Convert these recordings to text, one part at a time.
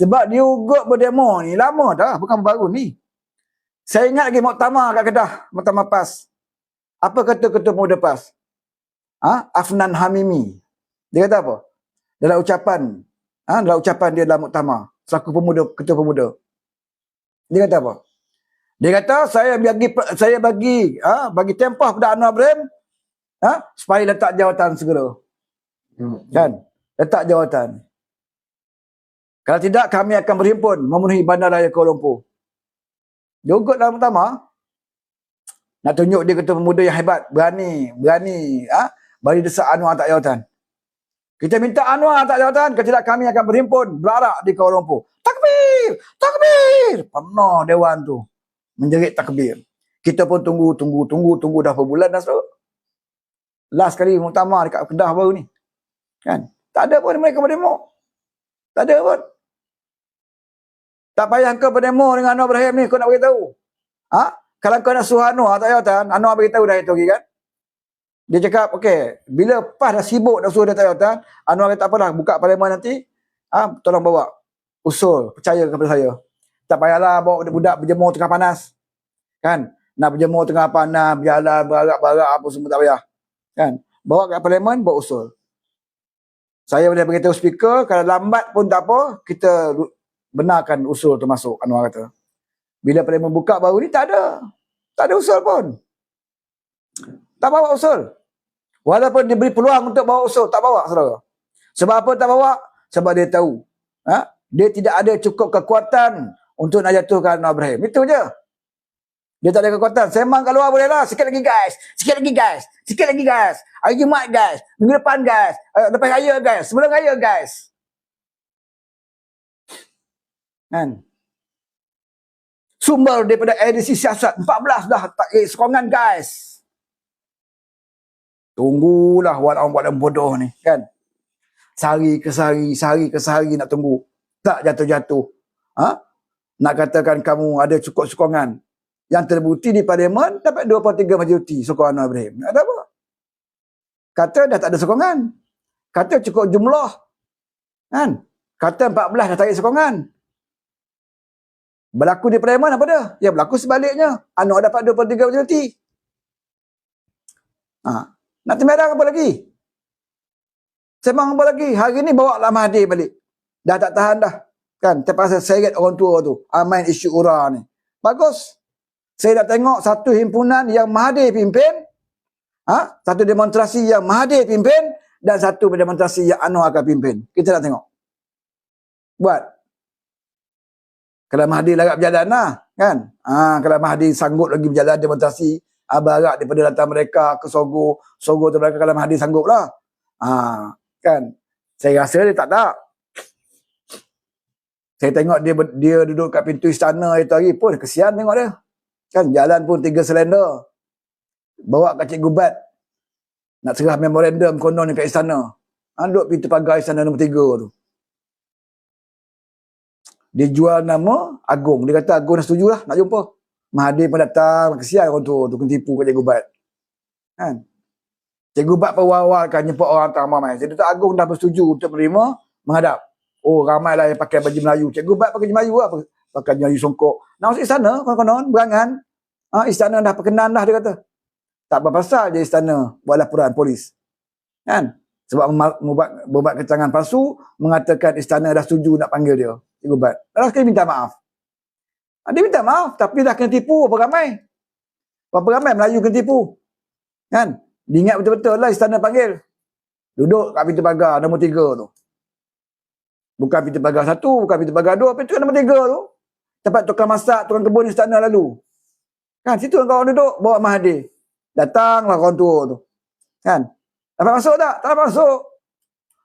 Sebab dia ugut berdemo ni lama dah, bukan baru ni. Saya ingat lagi muktamar kat Kedah, muktamar PAS. Apa kata ketua pemuda PAS? Ha? Afnan Hamimi. Dia kata apa? Dalam ucapan, ha? dalam ucapan dia dalam muktamar, selaku pemuda, ketua pemuda. Dia kata apa? Dia kata saya bagi saya bagi ha, bagi tempah pada Anwar Ibrahim ha, supaya letak jawatan segera. Hmm. Kan? Letak jawatan. Kalau tidak kami akan berhimpun memenuhi bandaraya Kuala Lumpur. Ugut dalam pertama nak tunjuk dia ketua pemuda yang hebat, berani, berani ha, bagi desak Anwar tak jawatan. Kita minta Anwar tak jawatan, kalau tidak kami akan berhimpun berarak di Kuala Lumpur. Takbir! Takbir! Penuh dewan tu menjerit takbir. Kita pun tunggu, tunggu, tunggu, tunggu dah berbulan dah seluruh. Last kali muktamar dekat Kedah baru ni. Kan? Tak ada pun mereka berdemo. Tak ada pun. Tak payah kau berdemo dengan Anwar Ibrahim ni, kau nak beritahu. Ha? Kalau kau nak suruh Anwar, tak jawatan, Anwar beritahu dah itu lagi kan? Dia cakap, okey, bila PAS dah sibuk dah suruh dia tak jawatan, Anwar kata apa lah, buka parlimen nanti, ha? tolong bawa usul, percaya kepada saya. Tak payahlah bawa budak berjemur tengah panas. Kan? Nak berjemur tengah panas, berjalan, berarak-berarak, apa semua tak payah. Kan? Bawa kat parlimen, bawa usul. Saya boleh beritahu speaker, kalau lambat pun tak apa, kita benarkan usul tu masuk, Anwar kata. Bila parlimen buka baru ni, tak ada. Tak ada usul pun. Tak bawa usul. Walaupun diberi peluang untuk bawa usul, tak bawa, saudara. Sebab apa tak bawa? Sebab dia tahu. Ha? Dia tidak ada cukup kekuatan untuk nak jatuhkan Anwar Ibrahim. Itu je. Dia tak ada kekuatan. Semang kat luar boleh lah. Sikit lagi guys. Sikit lagi guys. Sikit lagi guys. Hari Jumat guys. Minggu depan guys. Uh, lepas raya guys. Sebelum raya guys. Kan? Sumber daripada edisi siasat. 14 dah tak eh, sokongan guys. Tunggulah walau buat bodoh ni. Kan? Sehari ke sehari. Sehari ke sehari nak tunggu. Tak jatuh-jatuh. Ha? nak katakan kamu ada cukup sokongan yang terbukti di parlimen dapat 2 per 3 majoriti sokongan Anwar Ibrahim. Ada apa? Kata dah tak ada sokongan. Kata cukup jumlah. Kan? Kata 14 dah tarik sokongan. Berlaku di parlimen apa dia? Ya berlaku sebaliknya. Anwar dapat 2 per 3 majoriti. Ha. Nak temerang apa lagi? Semang apa lagi? Hari ni bawa lah Mahathir balik. Dah tak tahan dah. Kan, terpaksa seret orang tua tu. Ah, main isu ura ni. Bagus. Saya dah tengok satu himpunan yang Mahathir pimpin. Ha? Satu demonstrasi yang Mahathir pimpin. Dan satu demonstrasi yang Anwar akan pimpin. Kita nak tengok. Buat. Kalau Mahathir lagak berjalan lah. Kan? Ha, kalau Mahathir sanggup lagi berjalan demonstrasi. Abarat daripada datang mereka ke Sogo. Sogo tu mereka kalau Mahathir sanggup lah. Ha, kan? Saya rasa dia tak tak. Saya tengok dia dia duduk kat pintu istana itu hari pun kesian tengok dia. Kan jalan pun tiga selender. Bawa kat Cikgu Bat. Nak serah memorandum konon kat istana. Ha, duduk pintu pagar istana nombor tiga tu. Dia jual nama Agung. Dia kata Agung dah setuju lah nak jumpa. Mahathir pun datang. Kesian orang tu. Tu kena tipu kat Cikgu Bat. Kan? Cikgu Bat pun awal-awalkan jumpa orang tak ramai. Jadi Agung dah bersetuju untuk menerima menghadap. Oh ramailah yang pakai baju Melayu. Cikgu Bat pakai baju Melayu apa? Pakai baju Melayu songkok. Nak masuk istana konon-konon berangan. Ha, istana dah perkenan dah dia kata. Tak berpasal je istana buat laporan polis. Kan? Sebab membuat, membuat keterangan palsu mengatakan istana dah setuju nak panggil dia. Cikgu Bat. Dah sekali minta maaf. Ha, dia minta maaf tapi dah kena tipu apa ramai. Berapa ramai Melayu kena tipu. Kan? Diingat betul-betul lah istana panggil. Duduk kat pintu pagar nombor tiga tu. Bukan pintu pagar satu, bukan pintu pagar dua, pintu nombor tiga tu. Tempat tukang masak, tukang kebun istana lalu. Kan, situ kawan duduk, bawa Mahathir. Datanglah kawan tua tu. Kan? Dapat masuk tak? Tak dapat masuk.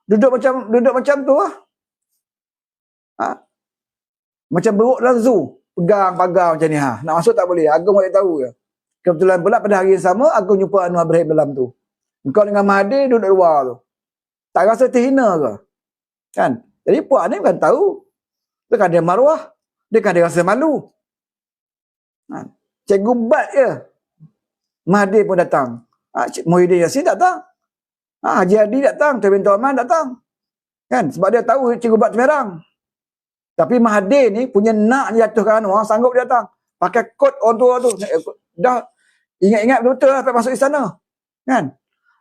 Duduk macam duduk macam tu lah. Ha? Macam beruk dalam zoo. Pegang pagar macam ni. Ha? Nak masuk tak boleh. Agung boleh tahu je. Kebetulan pula pada hari yang sama, Agung jumpa Anwar Ibrahim dalam tu. Engkau dengan Mahathir duduk luar tu. Tak rasa terhina ke? Kan? Jadi puak ni bukan tahu. Dia kan dia maruah. Dia kan dia rasa malu. Ha. Cikgu Bat je. Mahathir pun datang. Ha. Muhyiddin Yassin datang. Ha. Haji Adi datang. Tuan Bintu Ahmad datang. Kan? Sebab dia tahu Cikgu Bat Temerang. Tapi Mahathir ni punya nak jatuhkan Anwar sanggup dia datang. Pakai kod orang tua tu. Dah ingat-ingat betul-betul lah masuk istana. Kan?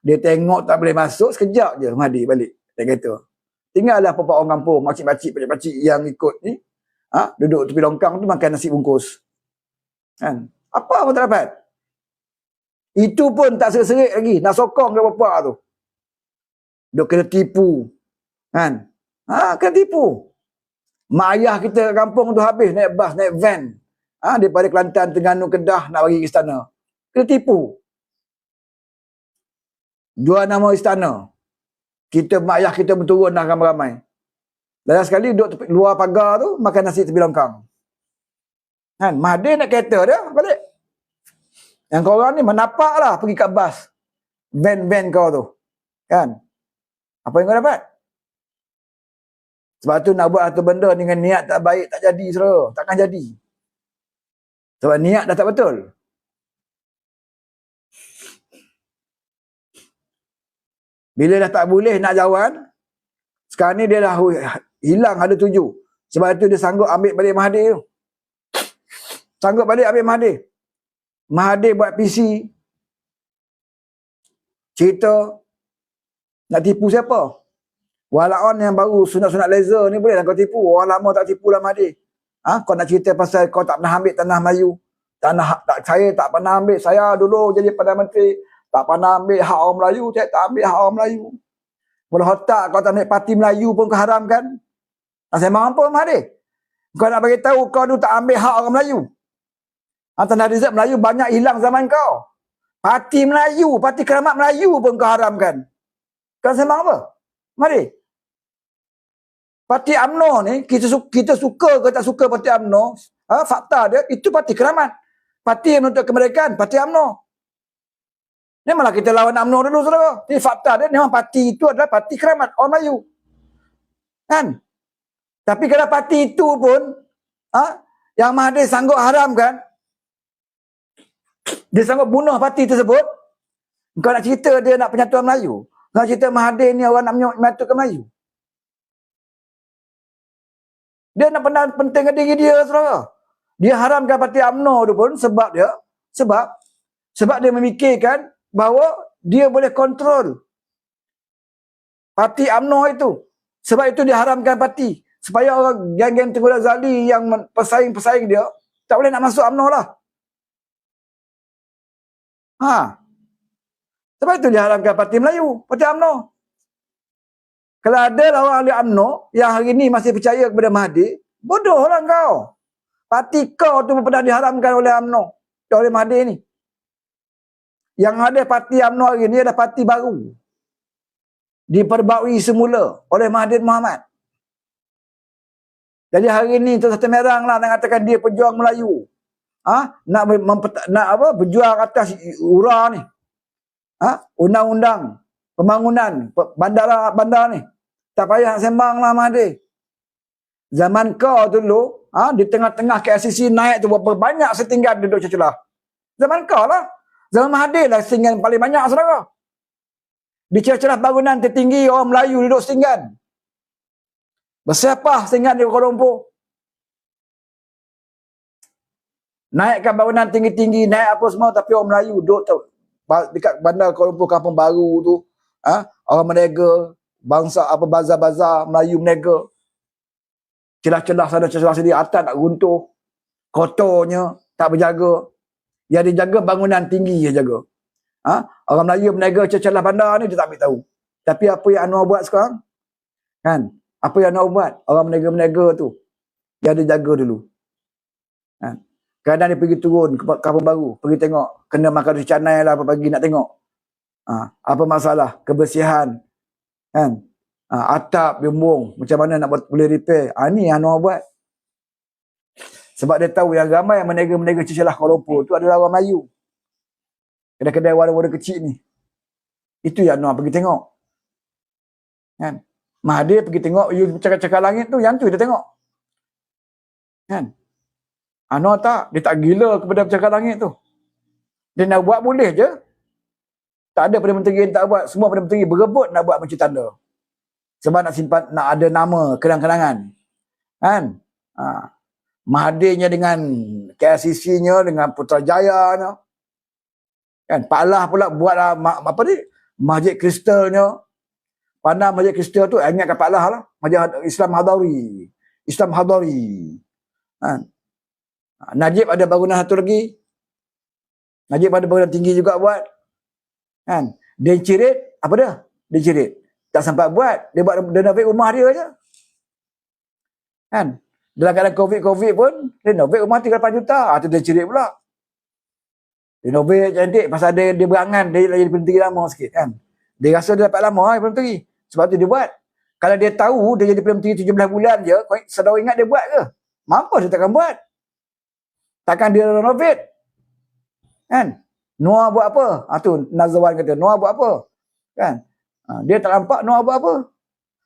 Dia tengok tak boleh masuk, sekejap je Mahathir balik. Dia kata. Tinggallah beberapa orang kampung, makcik-makcik, pakcik-pakcik yang ikut ni. Ha? Duduk tepi longkang tu makan nasi bungkus. Kan? Apa pun tak dapat. Itu pun tak serik-serik lagi. Nak sokong ke bapak tu. Duk kena tipu. Kan? Ha, kena tipu. Mak ayah kita kampung tu habis naik bas, naik van. Ha, daripada Kelantan, Terengganu, Kedah nak ke istana. Kena tipu. Jual nama istana. Kita, mak ayah kita berturun dah ramai-ramai. Last sekali duduk tepi, luar pagar tu, makan nasi tepi longkang. Kan? Mahathir nak kereta dia, balik. Yang kau orang ni menapak lah pergi kat bas. Van-van kau tu. Kan? Apa yang kau dapat? Sebab tu nak buat satu benda dengan niat tak baik tak jadi saudara. Takkan jadi. Sebab niat dah tak betul. Bila dah tak boleh nak jawan, sekarang ni dia dah hilang ada tuju. Sebab itu dia sanggup ambil balik Mahathir tu. Sanggup balik ambil Mahathir. Mahathir buat PC. Cerita. Nak tipu siapa? Walaon yang baru sunat-sunat laser ni boleh lah kau tipu. Orang lama tak tipu lah Mahathir. Ha? Kau nak cerita pasal kau tak pernah ambil tanah Melayu. Tanah tak saya tak pernah ambil. Saya dulu jadi Perdana Menteri. Tak pernah ambil hak orang Melayu. Saya tak ambil hak orang Melayu. Kalau otak kau tak ambil parti Melayu pun kau haramkan. Tak saya mampu Mahathir. Kau nak bagi tahu kau tu tak ambil hak orang Melayu. Ha, tanah Rizal Melayu banyak hilang zaman kau. Parti Melayu, parti keramat Melayu pun kau haramkan. Kau sembang apa? Mari. Parti AMNO ni, kita, su kita suka ke tak suka parti AMNO, ha, fakta dia, itu parti keramat. Parti yang menuntut kemerdekaan, parti AMNO. Ni malah kita lawan AMNO dulu, saudara. Ini fakta dia, memang parti itu adalah parti keramat, orang Melayu. Kan? Tapi kalau parti itu pun, ha, yang Mahathir sanggup haramkan, dia sanggup bunuh parti tersebut. Kau nak cerita dia nak penyatuan Melayu. Kau nak cerita Mahathir ni orang nak menyatukan Melayu. Dia nak pernah penting diri dia saudara. Dia haramkan parti UMNO tu pun sebab dia sebab sebab dia memikirkan bahawa dia boleh kontrol parti UMNO itu. Sebab itu dia haramkan parti supaya orang geng-geng Tengku Zali yang pesaing-pesaing dia tak boleh nak masuk UMNO lah. Ha. Sebab itu dia haramkan parti Melayu, parti UMNO. Kalau ada lah orang ahli UMNO yang hari ini masih percaya kepada Mahdi, bodohlah kau. Parti kau tu pernah diharamkan oleh UMNO, oleh Mahdi ni. Yang ada parti UMNO hari ini adalah parti baru. Diperbaui semula oleh Mahathir Muhammad. Jadi hari ini tu satu merang lah nak katakan dia pejuang Melayu ha? nak nak apa berjuang atas URA ni ha? undang-undang pembangunan bandara bandar ni tak payah nak sembang lah Mahdi zaman kau dulu ha? di tengah-tengah KLCC naik tu berapa banyak setinggan duduk celah zaman kau lah. Zaman Mahathir lah setinggan paling banyak saudara. Di celah-celah bangunan tertinggi orang Melayu duduk setinggan bersiapah setinggan di Kuala Lumpur. Naikkan bangunan tinggi-tinggi, naik apa semua tapi orang Melayu duduk tu. Dekat bandar Kuala Lumpur kampung baru tu, ha? orang menega, bangsa apa bazar-bazar Melayu menega. Celah-celah sana, celah sini, atas nak runtuh. Kotornya, tak berjaga. Yang dia jaga bangunan tinggi dia jaga. Ha? Orang Melayu menega celah bandar ni dia tak tahu. Tapi apa yang Anwar buat sekarang? Kan? Apa yang Anwar buat? Orang menega-menega tu. Yang dia jaga dulu. Kan? Kadang dia pergi turun ke kampung baru, pergi tengok, kena makan nasi canai lah apa pagi nak tengok. Ha, apa masalah? Kebersihan. Kan? Ha, atap, bimbung, macam mana nak buat, boleh repair. Ha, ni yang Anwar buat. Sebab dia tahu yang ramai yang menega-menega cecelah Kuala Lumpur tu adalah orang Melayu. Kedai-kedai warna-warna kecil ni. Itu yang Anwar pergi tengok. Kan? Mahathir pergi tengok, you cakap-cakap langit tu, yang tu dia tengok. Kan? Anwar tak, dia tak gila kepada pencakar langit tu. Dia nak buat boleh je. Tak ada Perdana Menteri yang tak buat. Semua Perdana Menteri berebut nak buat macam tanda. Sebab nak simpan, nak ada nama kenang-kenangan. Kan? Ha. Mahathirnya dengan KLCC-nya, dengan Putrajaya-nya. Kan? Pak Allah pula buat lah, ma- apa ni? Masjid Kristalnya. Pandang Masjid Kristal tu, ingat kat Pak Allah lah. Masjid Islam Hadari. Islam Hadari. Kan? Ha. Najib ada bangunan satu lagi. Najib ada bangunan tinggi juga buat. Kan? Dia cirit, apa dia? Dia cirit. Tak sempat buat. Dia buat renovate rumah dia je. Kan? Dalam keadaan COVID-COVID pun, renovate rumah 3-8 juta. Ah, tu dia cirit pula. Renovate cantik. Pasal dia, dia berangan, dia jadi penteri lama sikit kan. Dia rasa dia dapat lama eh, penteri. Sebab tu dia buat. Kalau dia tahu dia jadi menteri 17 bulan je, kau sedar ingat dia buat ke? Mampu dia takkan buat. Takkan dia renovate. Kan? Noah buat apa? Ha, tu Nazwan kata, Noah buat apa? Kan? Ha, dia tak nampak Noah buat apa?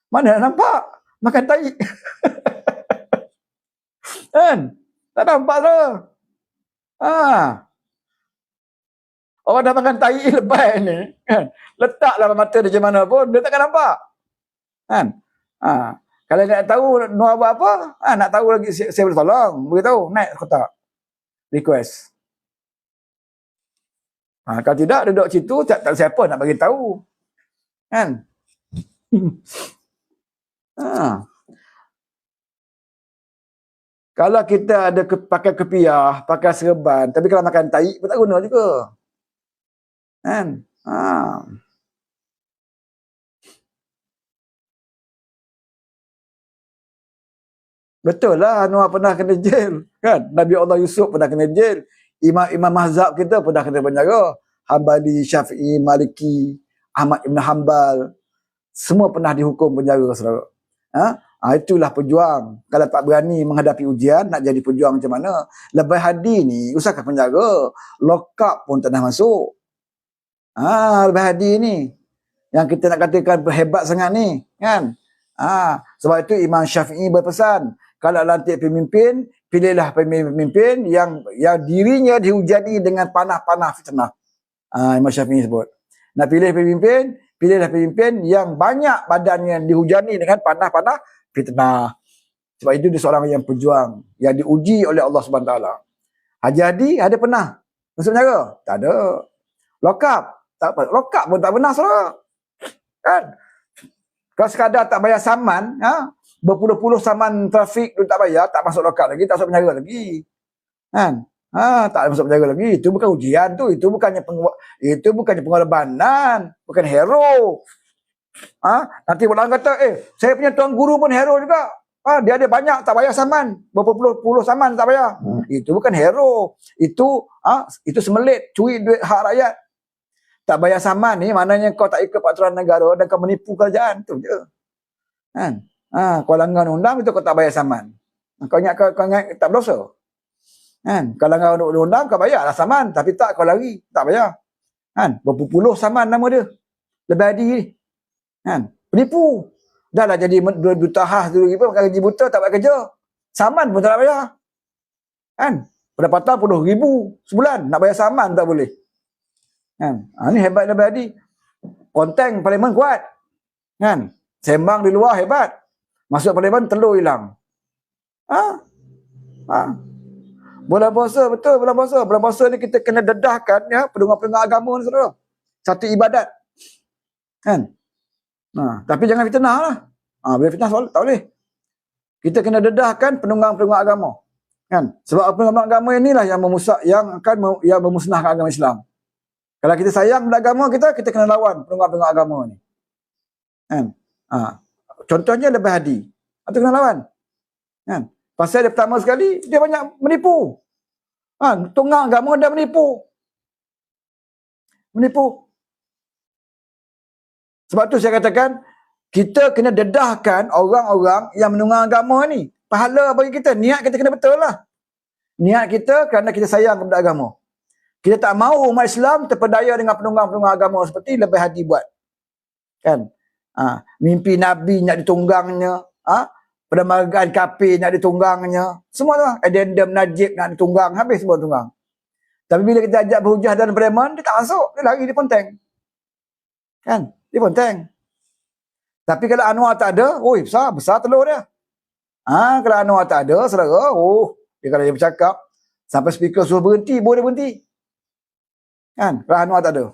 Mana nak nampak? Makan tai. kan? Tak nampak tu. Ha. Orang dah makan tai lebay ni. Kan? Letaklah mata dia macam mana pun, dia takkan nampak. Kan? Ha. Kalau nak tahu Noah buat apa, ha, nak tahu lagi saya, saya boleh tolong. Beritahu, naik kotak. Request. Ha, kalau tidak duduk situ tak, tak siapa nak bagi tahu. Kan? ha. Kalau kita ada ke, pakai kepiah, pakai serban, tapi kalau makan tai pun tak guna juga. Kan? Ha. Betul lah Anwar pernah kena jail. Kan? Nabi Allah Yusuf pernah kena jail imam-imam mazhab kita pernah kena penjara. Hambali, Syafi'i, Maliki, Ahmad Ibn Hanbal. Semua pernah dihukum penjara, saudara. Ha? ha? itulah pejuang. Kalau tak berani menghadapi ujian, nak jadi pejuang macam mana? Lebih hadi ni, usahakan penjara. Lock up pun tak nak masuk. Ha, lebih hadi ni. Yang kita nak katakan hebat sangat ni. Kan? Ha, sebab itu Imam Syafi'i berpesan, kalau lantik pemimpin, pilihlah pemimpin yang yang dirinya dihujani dengan panah-panah fitnah. Ah Imam Syafi'i sebut. Nak pilih pemimpin, pilihlah pemimpin yang banyak badannya dihujani dengan panah-panah fitnah. Sebab itu dia seorang yang pejuang, yang diuji oleh Allah Subhanahu taala. Haji Hadi ada pernah masuk penjara? Tak ada. Lokap? Tak apa. Lokap pun tak pernah saudara. Kan? Kalau sekadar tak bayar saman, ha? berpuluh-puluh saman trafik tu tak bayar, tak masuk lokal lagi, tak masuk penjara lagi. Kan? Ha, tak masuk penjara lagi. Itu bukan ujian tu, itu bukannya peng itu bukannya pengorbanan, bukan hero. Ha? Nanti orang kata, "Eh, saya punya tuan guru pun hero juga." Ha, dia ada banyak tak bayar saman, berpuluh-puluh saman tak bayar. Hmm. Itu bukan hero. Itu ha, itu semelit, curi duit hak rakyat. Tak bayar saman ni maknanya kau tak ikut peraturan negara dan kau menipu kerajaan tu je. Kan? Ha, kau langgar undang itu kau tak bayar saman. Kau ingat kau, kau ingat tak berdosa. Kan? Kau langgar undang kau bayar lah saman. Tapi tak kau lari. Tak bayar. Kan? Berpuluh saman nama dia. Lebih adi ni. Kan? Penipu. Dah lah jadi dua buta khas dulu. Makan gaji buta tak buat kerja. Saman pun tak nak bayar. Kan? Pendapatan puluh ribu sebulan. Nak bayar saman tak boleh. Kan? Ha, ni hebat lebih adi. Konteng parlimen kuat. Kan? Sembang di luar hebat. Masuk parlimen telur hilang. Ha? Ha? Bulan puasa betul bulan puasa. Bulan puasa ni kita kena dedahkan ya pendengar-pendengar agama ni saudara. Satu ibadat. Kan? Ha, tapi jangan fitnah lah. Ha, bila fitnah soal, tak boleh. Kita kena dedahkan pendengar-pendengar agama. Kan? Sebab pendengar agama inilah yang memusak yang akan yang memusnahkan agama Islam. Kalau kita sayang pada agama kita, kita kena lawan pendengar-pendengar agama ni. Kan? Ha, contohnya lebih hadi. Atau kena lawan. Kan? Pasal dia pertama sekali, dia banyak menipu. Ha, tunggang agama dia menipu. Menipu. Sebab tu saya katakan, kita kena dedahkan orang-orang yang menunggang agama ni. Pahala bagi kita. Niat kita kena betul lah. Niat kita kerana kita sayang kepada agama. Kita tak mahu umat Islam terpedaya dengan penunggang-penunggang agama seperti lebih hadi buat. Kan? Ha, mimpi Nabi nak ditunggangnya. Ha? Perdagangan kafir nak ditunggangnya. Semua tu. Addendum Najib nak ditunggang. Habis semua tunggang. Tapi bila kita ajak berhujah dan bereman, dia tak masuk. Dia lari di ponteng. Kan? Di ponteng. Tapi kalau Anwar tak ada, oi besar, besar telur dia. Ha, kalau Anwar tak ada, saudara, oh, dia kalau dia bercakap, sampai speaker suruh berhenti, boleh berhenti. Kan? Kalau Anwar tak ada.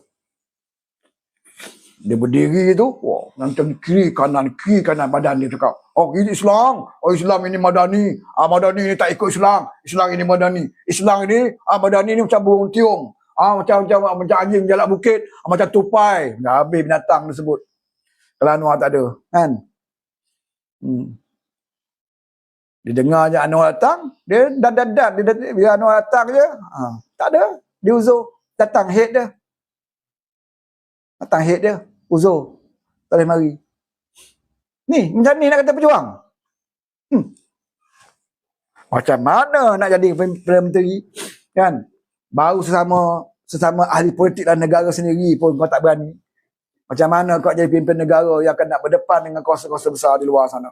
Dia berdiri tu, wah, macam kiri kanan, kiri kanan badan dia cakap. Oh, ini Islam. Oh, Islam ini Madani. Ah, Madani ini tak ikut Islam. Islam ini Madani. Islam ini, ah, Madani ini macam burung tiung. Ah, macam macam macam anjing jalan bukit, ah, macam tupai. Dah habis binatang tersebut. Kalau Anwar tak ada, kan? Hmm. Dia dengar je Anwar datang, dia dan dan dan dia, dia, Anwar datang je, ha, tak ada. Dia uzur, datang head dia. Datang head dia, uzur. Tak boleh mari. Ni, macam ni nak kata pejuang. Hmm. Macam mana nak jadi Perdana Menteri? Kan? Baru sesama sesama ahli politik dalam negara sendiri pun kau tak berani. Macam mana kau jadi pimpin negara yang akan nak berdepan dengan kuasa-kuasa besar di luar sana?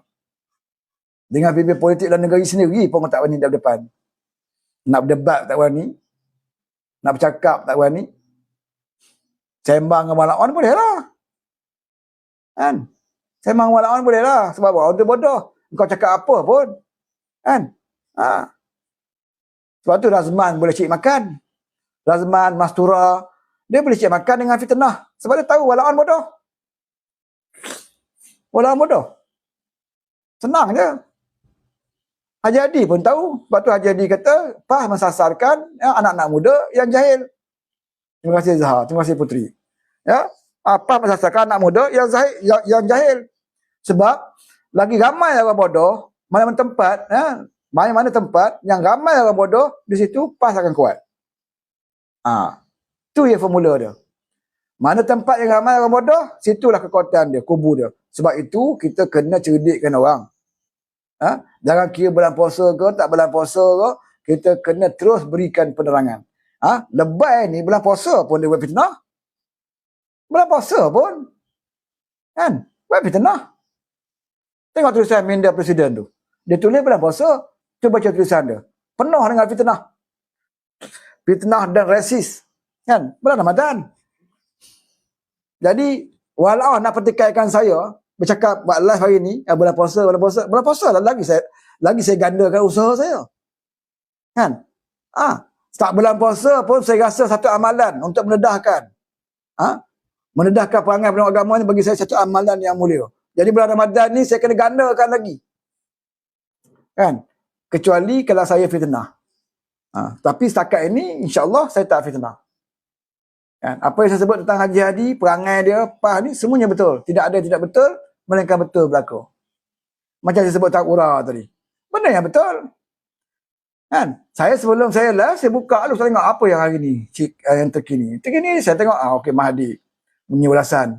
Dengan pimpin politik dalam negara sendiri pun kau tak berani dalam depan. Nak berdebat tak berani. Nak bercakap tak berani. Sembang dengan malawan boleh lah. Kan? Sembang dengan malawan boleh lah. Sebab? Orang tu bodoh. Kau cakap apa pun. Kan? Ha. Sebab tu Razman boleh cik makan. Razman, Mastura, dia boleh cik makan dengan fitnah. Sebab dia tahu walaupun bodoh. Walaupun bodoh. Senang je. Haji Adi pun tahu. Sebab tu Haji Adi kata, Pah mensasarkan ya, anak-anak muda yang jahil. Terima kasih Zahar. Terima kasih Putri. Ya, apa mensasarkan anak muda yang jahil, yang, yang jahil. Sebab lagi ramai orang bodoh, mana-mana tempat, ya, mana-mana tempat yang ramai orang bodoh, di situ PAS akan kuat. Ha. Tu yang formula dia. Mana tempat yang ramai orang bodoh, situlah kekuatan dia, kubu dia. Sebab itu, kita kena cerdikkan orang. Ha? Jangan kira bulan puasa ke, tak bulan puasa ke, kita kena terus berikan penerangan. Ha? Lebay ni bulan puasa pun dia buat fitnah. Bulan puasa pun. Kan? Buat fitnah. Tengok tulisan minda presiden tu. Dia tulis bulan puasa, cuba baca tulisan dia. Penuh dengan fitnah fitnah dan resis. Kan? Bulan Ramadan. Jadi, walau nak pertikaikan saya, bercakap buat live hari ni, eh, bulan puasa, bulan puasa, bulan puasa lah lagi saya lagi saya gandakan usaha saya. Kan? Ah, tak bulan puasa pun saya rasa satu amalan untuk menedahkan. Ah, menedahkan perangai penuh agama ni bagi saya satu amalan yang mulia. Jadi bulan Ramadan ni saya kena gandakan lagi. Kan? Kecuali kalau saya fitnah. Ha, tapi setakat ini, insyaAllah saya tak fitnah. Kan? Apa yang saya sebut tentang Haji Hadi, perangai dia, apa ni, semuanya betul. Tidak ada tidak betul, melainkan betul berlaku. Macam saya sebut tak ura tadi. Benda yang betul. Kan? Saya sebelum saya live, saya buka lalu saya tengok apa yang hari ni, cik, uh, yang terkini. Terkini saya tengok, ah, okey Mahdi, punya ulasan.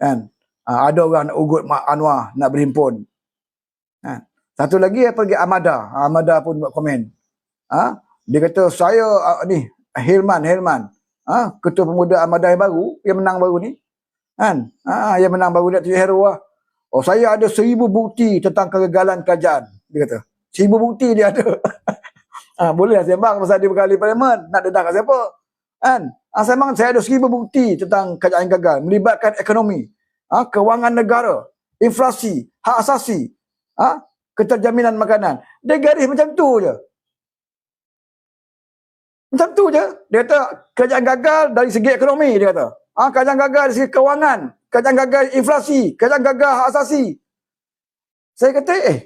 Kan? Uh, ada orang nak ugut Mak Anwar, nak berhimpun. Kan? Satu lagi, apa pergi Amada. Amada pun buat komen. Ha? Dia kata saya uh, ni Hilman Hilman ha? ketua pemuda Ahmadiyah yang baru yang menang baru ni kan ha? yang menang baru dia tujuh hero lah. oh saya ada seribu bukti tentang kegagalan kerajaan dia kata seribu bukti dia ada ha, boleh lah sembang pasal dia berkali parlimen nak dedah kat siapa kan ha, sembang saya ada seribu bukti tentang kerajaan gagal melibatkan ekonomi ha? kewangan negara inflasi hak asasi ha? keterjaminan makanan dia garis macam tu je macam tu je. Dia kata kerajaan gagal dari segi ekonomi dia kata. Ah ha, kerajaan gagal dari segi kewangan, kerajaan gagal inflasi, kerajaan gagal hak asasi. Saya kata eh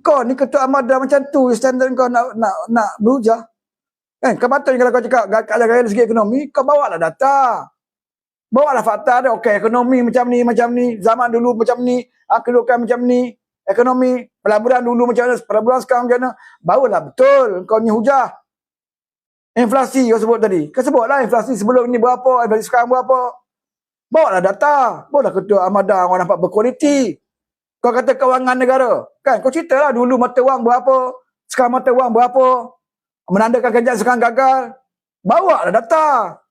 kau ni ketua amadah macam tu standard kau nak nak nak berujah. Kan kau patut kalau kau cakap kerajaan gagal dari segi ekonomi, kau bawa lah data. Bawa lah fakta dia. Okey ekonomi macam ni, macam ni. Zaman dulu macam ni. Ah, kedudukan macam ni. Ekonomi, pelaburan dulu macam mana, pelaburan sekarang macam mana. Barulah betul kau ni hujah. Inflasi kau sebut tadi. Kau sebutlah inflasi sebelum ni berapa, inflasi sekarang berapa. Bawa lah data. Bawa lah ketua Amadah orang nampak berkualiti. Kau kata kewangan negara. Kan? Kau cerita lah dulu mata wang berapa. Sekarang mata wang berapa. Menandakan kerajaan sekarang gagal. Bawa lah data.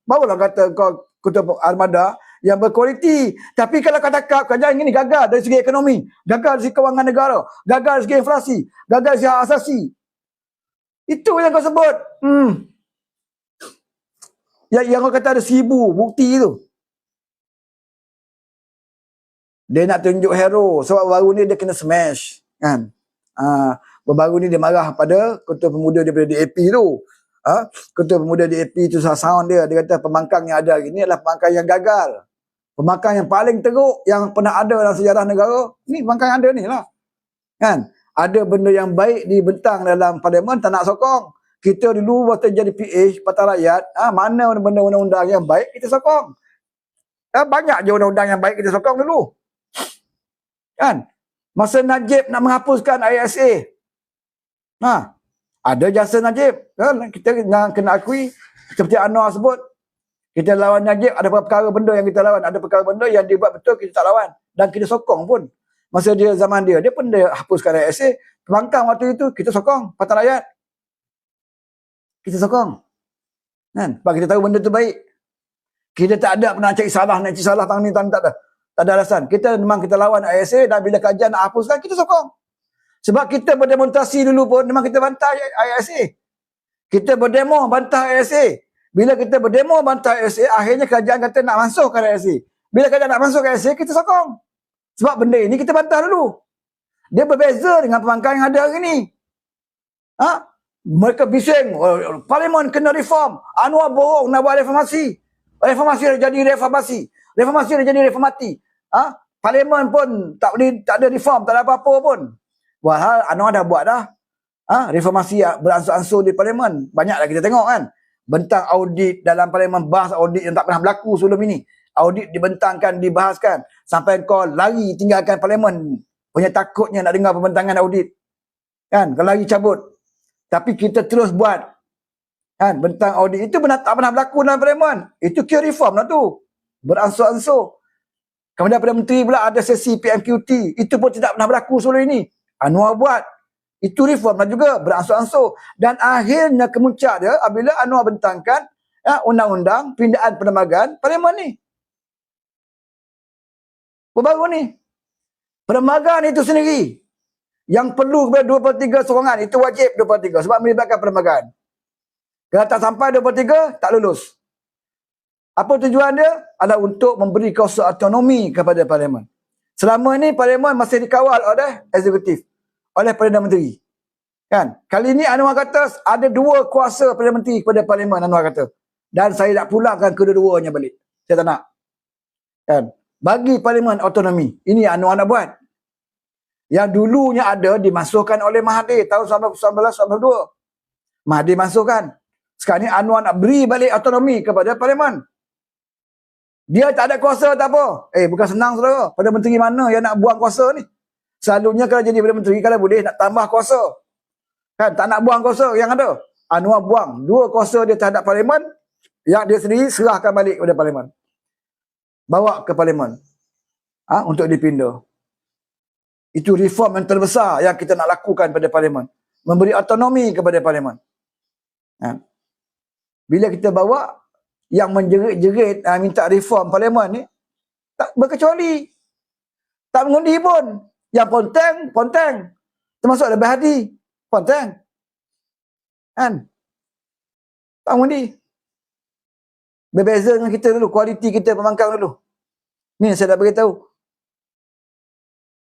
Bawa lah kata kau ketua Armada yang berkualiti. Tapi kalau kau cakap kerajaan ini gagal dari segi ekonomi. Gagal dari segi kewangan negara. Gagal dari segi inflasi. Gagal dari segi asasi. Itu yang kau sebut. Hmm. Yang, yang kau kata ada seribu bukti tu. Dia nak tunjuk hero. Sebab baru ni dia kena smash. Kan? Ha, baru ni dia marah pada ketua pemuda daripada DAP tu. Ha, ketua pemuda DAP tu sound dia. Dia kata pembangkang yang ada hari ni adalah pembangkang yang gagal. Pembangkang yang paling teruk yang pernah ada dalam sejarah negara. Ni pembangkang yang ada ni lah. Kan? Ada benda yang baik dibentang dalam parlimen tak nak sokong. Kita dulu waktu jadi PH, Partai Rakyat, ha, mana benda undang-undang yang baik kita sokong. Ha, banyak je undang-undang yang baik kita sokong dulu. Kan? Masa Najib nak menghapuskan ISA. Ha, ada jasa Najib. Kan? Kita nak kena akui, seperti Anwar sebut, kita lawan Najib, ada perkara benda yang kita lawan. Ada perkara benda yang dia buat betul, kita tak lawan. Dan kita sokong pun. Masa dia zaman dia, dia pun dia hapuskan ISA. Pembangkang waktu itu, kita sokong. Partai Rakyat. Kita sokong. Kan? Sebab kita tahu benda tu baik. Kita tak ada pernah cari salah, nak cari salah tahun ni, tahun ni, tak ada. Tak ada alasan. Kita memang kita lawan ISA dan bila kajian nak hapuskan, kita sokong. Sebab kita berdemonstrasi dulu pun, memang kita bantah ISA. Kita berdemo bantah ISA. Bila kita berdemo bantah ISA, akhirnya kerajaan kata nak masukkan ISA. Bila kerajaan nak masuk ke ISA, kita sokong. Sebab benda ini kita bantah dulu. Dia berbeza dengan pembangkang yang ada hari ini. Ha? Mereka bising, parlimen kena reform. Anwar borong nak buat reformasi. Reformasi dah jadi reformasi. Reformasi dah jadi reformati. Ha? Parlimen pun tak boleh tak ada reform, tak ada apa-apa pun. Walhal Anwar dah buat dah. Ha? Reformasi beransur-ansur di parlimen. Banyaklah kita tengok kan bentang audit dalam parlimen bahas audit yang tak pernah berlaku sebelum ini audit dibentangkan dibahaskan sampai kau lari tinggalkan parlimen punya takutnya nak dengar pembentangan audit kan kau lari cabut tapi kita terus buat. Kan bentang audit itu benar tak pernah berlaku dalam parlimen. Itu key reform lah tu. Beransur-ansur. Kemudian Perdana Menteri pula ada sesi PMQT itu pun tidak pernah berlaku sebelum ini. Anwar buat. Itu reform dan juga. Beransur-ansur. Dan akhirnya kemuncak dia apabila Anwar bentangkan ya, undang-undang pindaan perlembagaan parlimen ni. Baru ni. Perlembagaan itu sendiri yang perlu kepada 2 per 3 sokongan. Itu wajib 2 per 3 sebab melibatkan perlembagaan. Kalau tak sampai 2 per 3, tak lulus. Apa tujuan dia? Adalah untuk memberi kuasa autonomi kepada parlimen. Selama ini parlimen masih dikawal oleh eksekutif oleh Perdana Menteri. Kan? Kali ini Anwar kata ada dua kuasa Perdana Menteri kepada Parlimen Anwar kata. Dan saya nak pulangkan kedua-duanya balik. Saya tak nak. Kan? Bagi Parlimen autonomi. Ini Anwar nak buat. Yang dulunya ada dimasukkan oleh Mahathir tahun 1992. Mahathir masukkan. Sekarang ni Anwar nak beri balik autonomi kepada Parlimen. Dia tak ada kuasa tak apa. Eh bukan senang saudara. Perdana Menteri mana yang nak buang kuasa ni? Selalunya kalau jadi Perdana Menteri, kalau boleh nak tambah kuasa. Kan, tak nak buang kuasa yang ada. Anwar buang. Dua kuasa dia terhadap Parlimen, yang dia sendiri serahkan balik kepada Parlimen. Bawa ke Parlimen. Ha, untuk dipindah. Itu reform yang terbesar yang kita nak lakukan pada Parlimen. Memberi autonomi kepada Parlimen. Ha. Bila kita bawa, yang menjerit-jerit ha, minta reform Parlimen ni, tak berkecuali. Tak mengundi pun. Yang ponteng, ponteng. Termasuk lebih hadi. Ponteng. Kan? Tak mengundi. Berbeza dengan kita dulu. Kualiti kita pemangkang dulu. Ni saya dah beritahu.